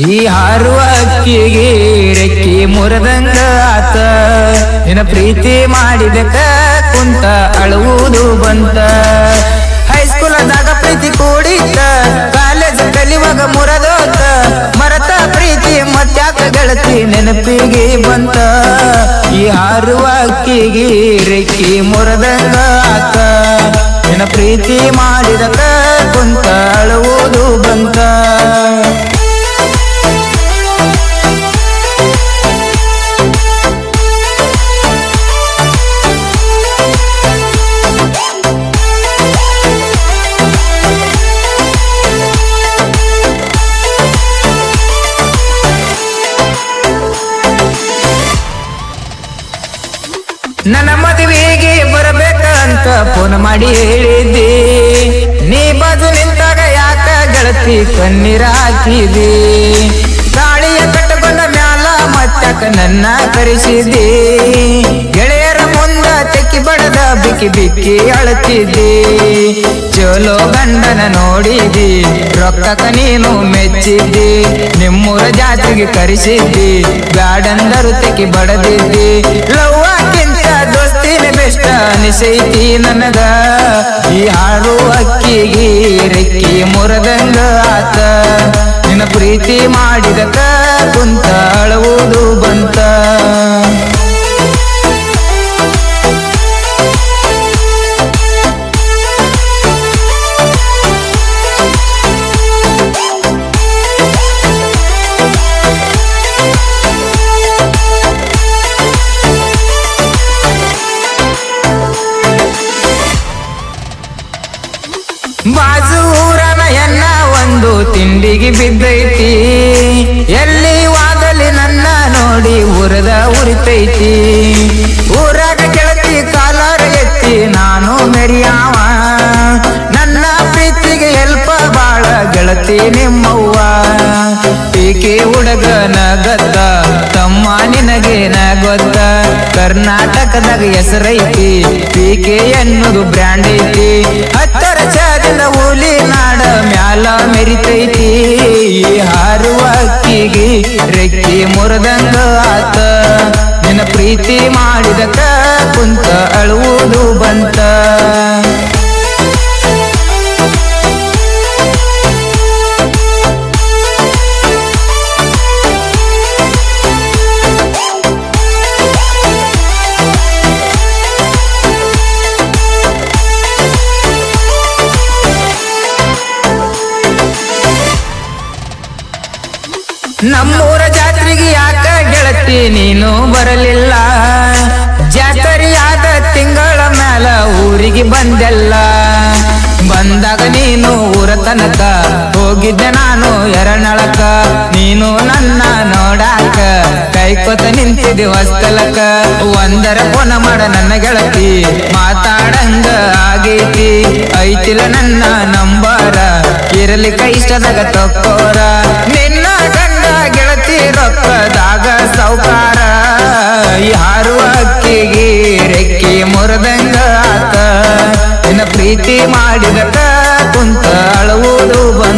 ಈ ಹಾರುವ ಅಕ್ಕಿಗೆ ರೆಕ್ಕಿ ಮುರದಂಗ ಆತ. ನಿನ್ನ ಪ್ರೀತಿ ಮಾಡಿದಕ ಕುಂತ ಅಳುವುದು ಬಂತ. ಹೈಸ್ಕೂಲದಾಗ ಪ್ರೀತಿ ಕೂಡಿತ್ತ ಕಾಲೇಜ್ ಕಲಿವಾಗ ಮುರದೋತ. ಮರತ ಪ್ರೀತಿ ಮತ್ಯಾಕ ಗೆಳತಿ ನೆನಪಿಗೆ ಬಂತ. ಈ ಹಾರುವ ಅಕ್ಕಿಗೆ ರೆಕ್ಕಿ ಮುರದಂಗ ಆತ. ನಿನ್ನ ಪ್ರೀತಿ ಮಾಡಿದಕ ಕುಂತ ಅಳುವುದು ನನ್ನ ಮದುವೆಗೆ ಬರಬೇಕಂತ ಫೋನ್ ಮಾಡಿ ಹೇಳಿದ್ದಿ. ನೀ ಬಾಜು ನಿಂತಾಗ ಯಾಕ ಗೆಳತಿ ಕಣ್ಣೀರ ಗಾಳಿಯ ಕಟ್ಟಕೊಂಡ ಮ್ಯಾಲ ಮತ್ತಕ ನನ್ನ ಕರೆಸಿದಿ ಗೆಳೆಯರ ಮುಂದ ತೆಕ್ಕಿ ಬಡದ ಬಿಕ್ಕಿ ಬಿಕ್ಕಿ ಅಳತಿದ್ದಿ. ಚಲೋ ಗಂಡನ ನೋಡಿದಿ ರೊಕ್ಕಕ ನೀನು ಮೆಚ್ಚಿದ್ದಿ. ನಿಮ್ಮೂರ ಜಾತಿಗೆ ಕರೆಸಿದ್ದಿ, ಬ್ಯಾಡಂದರು ತೆಕ್ಕಿ ಬಡದಿದ್ದಿ. ಅನಿಸೈತಿ ನನಗ. ಈ ಹಾಡು ಅಕ್ಕಿಗೆ ರೆಕ್ಕಿ ಮುರದಂಗ ಆತ. ನಿನ್ನ ಪ್ರೀತಿ ಮಾಡಿದಕ ಕುಂತ ಅಳುವುದು ಬಂತ. ಬಾಜು ಒಂದು ತಿಂಡಿಗೆ ಬಿದ್ದೈತಿ. ಎಲ್ಲಿ ವಾದಲಿ ನನ್ನ ನೋಡಿ ಉರದ ಉರಿತೈತಿ ಊರಾಗ ಕೆಳತಿ ಕಾಲಾರ ಎತ್ತಿ ನಾನು ಮೆರಿಯಾವ. ನನ್ನ ಪ್ರೀತಿಗೆ ಎಲ್ಪ ಬಾಳ ಗೆಳತಿ ನಿಮ್ಮವ್ವ. ಟೀಕೆ ಹುಡುಗನ ಗದ್ದ, ತಮ್ಮ ನಿನಗೇನ ಗೊತ್ತ? ಕರ್ನಾಟಕದಾಗ ಹೆಸರೈತಿ ಪೀಕೆ ಎನ್ನುವುದು ಬ್ರ್ಯಾಂಡ್ ಐತಿ. ಹತ್ತರ ಹುಲಿ ನಾಡ ಮ್ಯಾಲ ಮೆರಿತೈತಿ. ಹಾರುವ ಅಕ್ಕಿಗೆ ರೆಕ್ಕಿ ಮುರದಂಗ ಆತ. ನಿನ್ನ ಪ್ರೀತಿ ಮಾಡಿದಕ ಕುಂತ ಅಳುವುದು ನಮ್ಮೂರ ಜಾತ್ರೆಗೆ ಯಾಕ ಗೆಳತಿ ನೀನು ಬರಲಿಲ್ಲ? ಜಾತರಿಯಾದ ತಿಂಗಳ ಮ್ಯಾಲ ಊರಿಗೆ ಬಂದೆಲ್ಲ. ಬಂದಾಗ ನೀನು ಊರ ತನಕ ಹೋಗಿದ್ದೆ ನಾನು ಎರನಳಕ ನೀನು ನನ್ನ ನೋಡಾಕ ಕೈಕೊತ ನಿಂತಿದ್ದೆ ಹೊಸ್ತಲಕ ಒಂದರ ಫೋನ ಮಾಡ ನನ್ನ ಗೆಳತಿ, ಮಾತಾಡಂಗ ಆಗೈತಿ. ಐತಿಲ್ಲ ನನ್ನ ನಂಬಾರ ಇರಲಿ ಇಷ್ಟದಾಗ ತಕ್ಕೋರ. ನಿನ್ನ ಸಾವುಕಾರ ಯಾರು ಅಕ್ಕಿಗೆ ರೆಕ್ಕಿ ಮುರದಂಗ ಆತ. ನಿನ್ನ ಪ್ರೀತಿ ಮಾಡಿದಕ ಕುಂತ ಅಳುವುದು ಬ